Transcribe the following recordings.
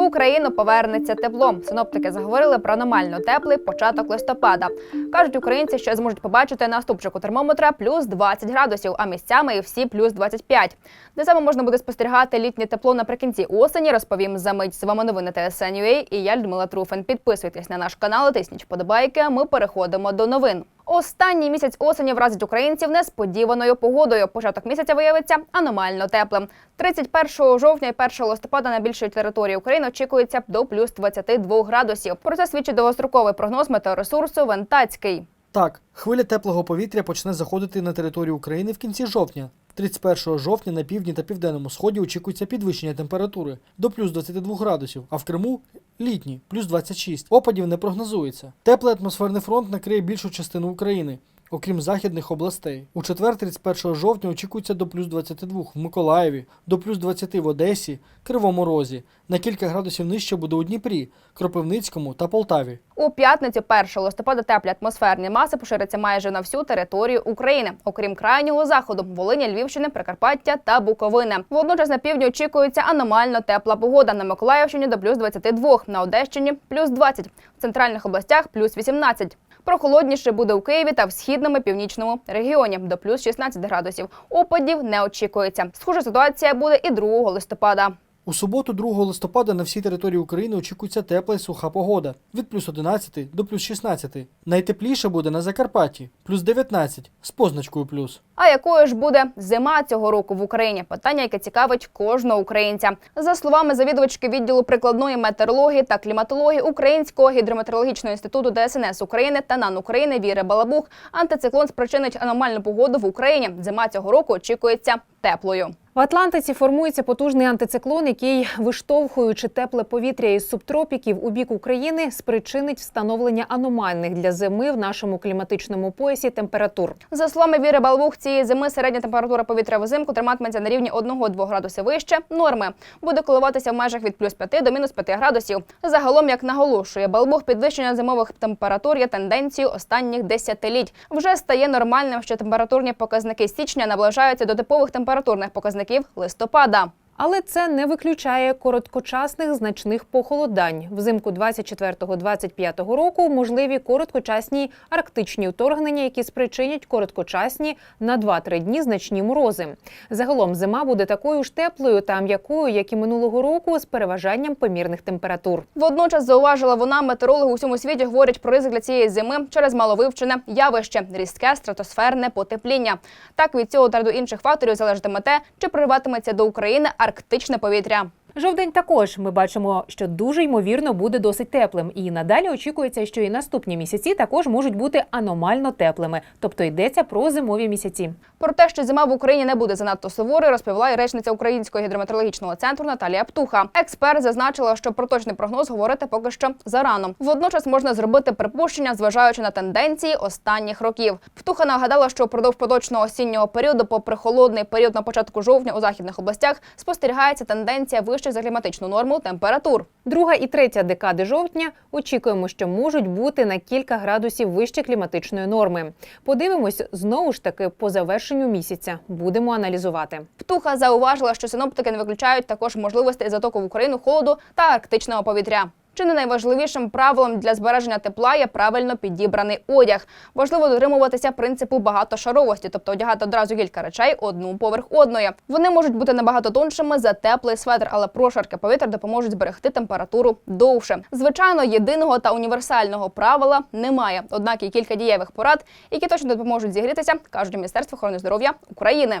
В Україну повернеться тепло. Синоптики заговорили про аномально теплий початок листопада. кажуть українці, що зможуть побачити на ступчику термометра плюс 20 градусів, а місцями і всі плюс 25. Де саме можна буде спостерігати літнє тепло наприкінці осені, розповім за мить з вами новини ТСН.UA і я Людмила Труфен. Підписуйтесь на наш канал, тисніть вподобайки. Ми переходимо до новин. Останній місяць осені вразить українців несподіваною погодою. Початок місяця виявиться аномально теплим. 31 жовтня і 1 листопада на більшій території України очікується до плюс 22 градусів. Про це свідчить довгостроковий прогноз метеоресурсу Вентацький. Так, хвиля теплого повітря почне заходити на територію України в кінці жовтня. 31 жовтня на півдні та південному сході очікується підвищення температури до плюс 22 градусів, а в Криму літні плюс 26. Опадів не прогнозується. Теплий атмосферний фронт накриє більшу частину України. Окрім західних областей, у четвер, 31 жовтня, очікується до плюс 22 в Миколаєві, до плюс 20 в Одесі, Кривому Розі. На кілька градусів нижче буде у Дніпрі, Кропивницькому та Полтаві. У п'ятницю 1 листопада теплі атмосферні маси поширяться майже на всю територію України, окрім крайнього заходу Волині, Львівщини, Прикарпаття та Буковини. Водночас на півдні очікується аномально тепла погода на Миколаївщині до плюс 22, на Одещині плюс 20, в центральних областях плюс 18. Прохолодніше буде у Києві та в східному північному регіоні до плюс 16 градусів. Опадів не очікується. Схожа ситуація буде і 2 листопада. У суботу, 2 листопада, на всій території України очікується тепла і суха погода від плюс 11 до плюс 16. Найтепліше буде на Закарпатті плюс 19 з позначкою плюс. А якою ж буде зима цього року в Україні? Питання, яке цікавить кожного українця. За словами завідувачки відділу прикладної метеорології та кліматології Українського гідрометеорологічного інституту ДСНС України та НАН України Віри Балабух, антициклон спричинить аномальну погоду в Україні. Зима цього року очікується теплою. В Атлантиці формується потужний антициклон, який, виштовхуючи тепле повітря із субтропіків у бік України, спричинить встановлення аномальних для зими в нашому кліматичному поясі температур. За словами Віри Балбух, цієї зими середня температура повітря взимку триматиметься на рівні 1-2 градуси вище норми. Буде коливатися в межах від плюс 5 до мінус 5 градусів. Загалом, як наголошує Балбух, підвищення зимових температур є тенденцією останніх десятиліть. Вже стає нормальним, що температурні показники січня наближаються до типових температурних показників листопада. Але це не виключає короткочасних значних похолодань. Взимку 24-25 року можливі короткочасні арктичні вторгнення, які спричинять короткочасні на 2-3 дні значні морози. Загалом зима буде такою ж теплою та м'якою, як і минулого року, з переважанням помірних температур. Водночас зауважила вона, метеорологи у всьому світі говорять про ризик для цієї зими через маловивчене явище різке стратосферне потепління. Так від цього та до інших факторів залежатиме те, чи прориватиметься до України арктичне повітря. Жовдень також ми бачимо, що дуже ймовірно буде досить теплим, і надалі очікується, що і наступні місяці також можуть бути аномально теплими, тобто йдеться про зимові місяці. Про те, що зима в Україні не буде занадто суворою, розповіла і речниця Українського гідрометеорологічного центру Наталія Птуха. Експерт зазначила, що про точний прогноз говорити поки що зарано. Водночас можна зробити припущення, зважаючи на тенденції останніх років. Птуха нагадала, що впродовж поточного осіннього періоду, попри холодний період на початку жовтня у західних областях, спостерігається тенденція вищих за кліматичну норму температур. Друга і третя декади жовтня очікуємо, що можуть бути на кілька градусів вище кліматичної норми. Подивимось знову ж таки по завершенню місяця. Будемо аналізувати. Птуха зауважила, що синоптики не виключають також можливостей затоку в Україну холоду та арктичного повітря. Чи не найважливішим правилом для збереження тепла є правильно підібраний одяг? Важливо дотримуватися принципу багатошаровості, тобто одягати одразу кілька речей одну поверх одної. Вони можуть бути набагато тоншими за теплий светр, але прошарки повітря допоможуть зберегти температуру довше. Звичайно, єдиного та універсального правила немає. Однак є кілька дієвих порад, які точно допоможуть зігрітися, кажуть Міністерство охорони здоров'я України.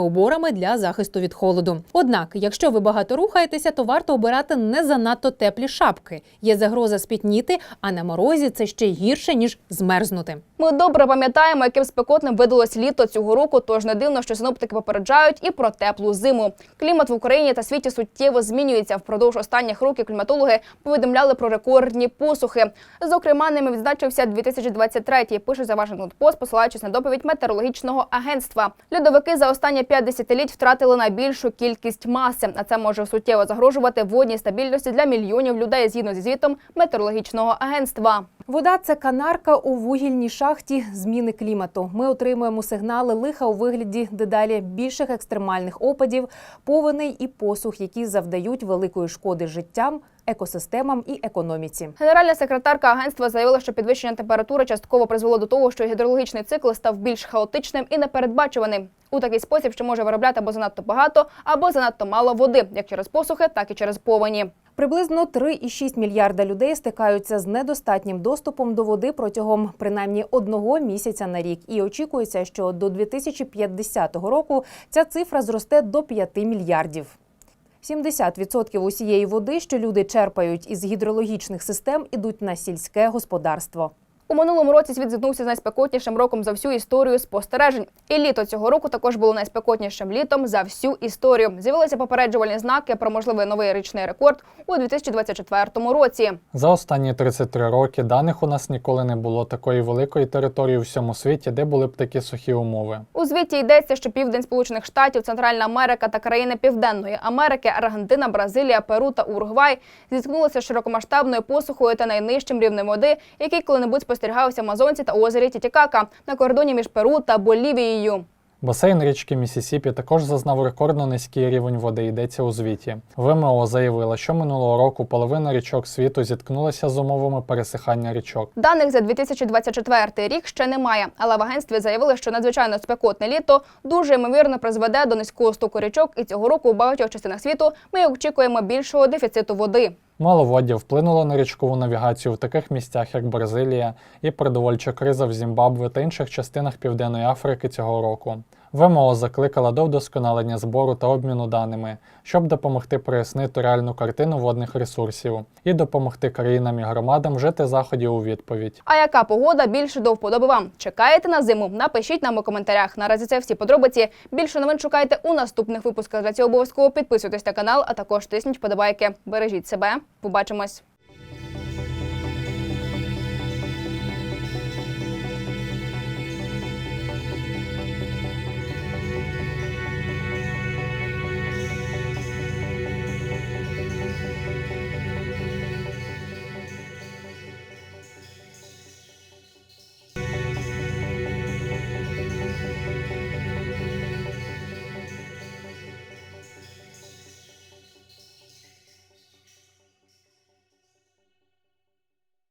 уборами для захисту від холоду. Однак, якщо ви багато рухаєтеся, то варто обирати не занадто теплі шапки. Є загроза спітніти, а на морозі це ще гірше ніж змерзнути. Ми добре пам'ятаємо, яким спекотним видалось літо цього року. Тож не дивно, що синоптики попереджають і про теплу зиму. Клімат в Україні та світі суттєво змінюється. Впродовж останніх років кліматологи повідомляли про рекордні посухи. Зокрема, ними відзначився 2023-й, Пише за Washington Post, посилаючись на доповідь метеорологічного агентства. Льодовики за останні 5 десятиліть втратили найбільшу кількість маси, а це може суттєво загрожувати водній стабільності для мільйонів людей згідно зі звітом метеорологічного агентства. Вода це канарка у вугільній шахті зміни клімату. Ми отримуємо сигнали лиха у вигляді дедалі більших екстремальних опадів, повеней і посух, які завдають великої шкоди життям, екосистемам і економіці. Генеральна секретарка агентства заявила, що підвищення температури частково призвело до того, що гідрологічний цикл став більш хаотичним і непередбачуваним. У такий спосіб, що може виробляти або занадто багато, або занадто мало води, як через посухи, так і через повені. Приблизно 3,6 мільярда людей стикаються з недостатнім доступом до води протягом принаймні одного місяця на рік. І очікується, що до 2050 року ця цифра зросте до 5 мільярдів. 70% усієї води, що люди черпають із гідрологічних систем, ідуть на сільське господарство. У минулому році світ зіткнувся з найспекотнішим роком за всю історію спостережень. І літо цього року також було найспекотнішим літом за всю історію. З'явилися попереджувальні знаки про можливий новий річний рекорд у 2024 році. За останні 33 роки даних у нас ніколи не було такої великої території у всьому світі, де були б такі сухі умови. У звіті йдеться, що південь Сполучених Штатів, Центральна Америка та країни Південної Америки, Аргентина, Бразилія, Перу та Уругвай зіткнулися з широкомасштабною посухою та найнижчим рівнем води, який коли-небудь спостерігався в Амазонці та озері Тітікака на кордоні між Перу та Болівією. Басейн річки Місісіпі також зазнав рекордно низький рівень води, йдеться у звіті. ВМО заявила, що минулого року половина річок світу зіткнулася з умовами пересихання річок. Даних за 2024 рік ще немає, але в агентстві заявили, що надзвичайно спекотне літо дуже ймовірно призведе до низького стоку річок, і цього року у багатьох частинах світу ми очікуємо більшого дефіциту води. Маловоддя вплинуло на річкову навігацію в таких місцях, як Бразилія, і продовольча криза в Зімбабве та інших частинах Південної Африки цього року. ВМО закликала до вдосконалення збору та обміну даними, щоб допомогти прояснити реальну картину водних ресурсів і допомогти країнам і громадам вжити заходів у відповідь. А яка погода більше до вподоби вам? Чекаєте на зиму? Напишіть нам у коментарях. Наразі це всі подробиці. Більше новин шукайте у наступних випусках. Для цього обов'язково підписуйтесь на канал, а також тисніть вподобайки. Бережіть себе. Побачимось.